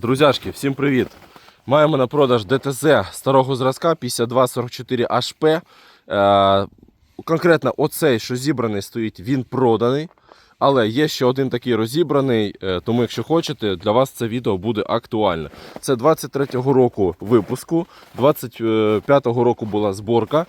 Друзяшки, всім привіт! Маємо на продаж ДТЗ старого зразка 5244 HP. Е, конкретно оцей, що зібраний стоїть, він проданий. Але є ще один такий розібраний, е, тому якщо хочете, для вас це відео буде актуальне. Це 23-го року випуску, 25-го року була зборка.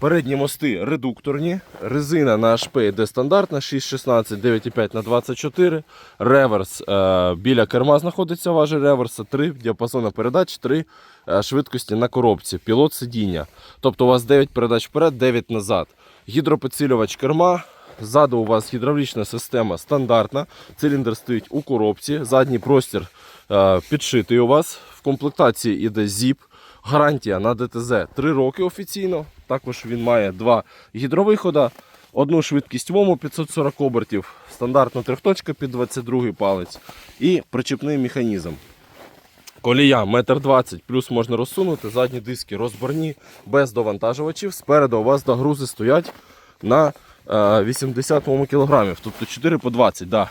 Передні мости редукторні, резина на HP йде стандартна 6,16, 9,5 на 24. Реверс е, біля керма знаходиться важі реверса, 3 діапазони передач, 3 е, швидкості на коробці, пілот сидіння. Тобто у вас 9 передач вперед, 9 назад. Гідропідсилювач керма. Ззаду у вас гідравлічна система стандартна. Циліндр стоїть у коробці. Задній простір е, підшитий у вас. В комплектації йде ZIP. Гарантія на ДТЗ 3 роки офіційно. Також він має два гідровихода, одну швидкість ВОМу 540 обертів, стандартна трьохточка під 22 палець і причепний механізм. Колія 1,20 м, плюс можна розсунути, задні диски розборні, без довантажувачів. Спереду у вас догрузи стоять на е, 80 кг, тобто 4 по 20. Да.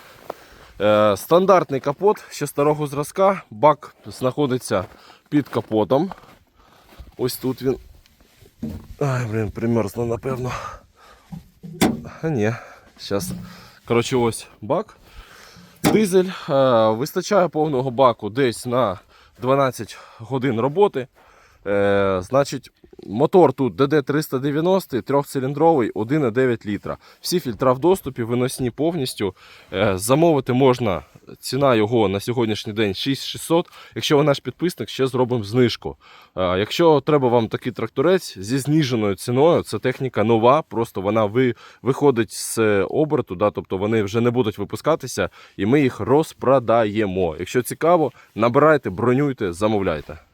Е, стандартний капот ще старого зразка. Бак знаходиться під капотом. Ось тут він. Ай, блін, примерзло, напевно. А ні, зараз. Коротше, ось бак. Дизель. Е, вистачає повного баку десь на 12 годин роботи. Е, значить, мотор тут DD390, трьохциліндровий, 1,9 літра. Всі фільтра в доступі, виносні повністю. Е, замовити можна. Ціна його на сьогоднішній день 6600. Якщо ви наш підписник, ще зробимо знижку. Е, якщо треба вам такий тракторець зі зніженою ціною, це техніка нова, просто вона ви, виходить з оберту, да, тобто вони вже не будуть випускатися, і ми їх розпродаємо. Якщо цікаво, набирайте, бронюйте, замовляйте.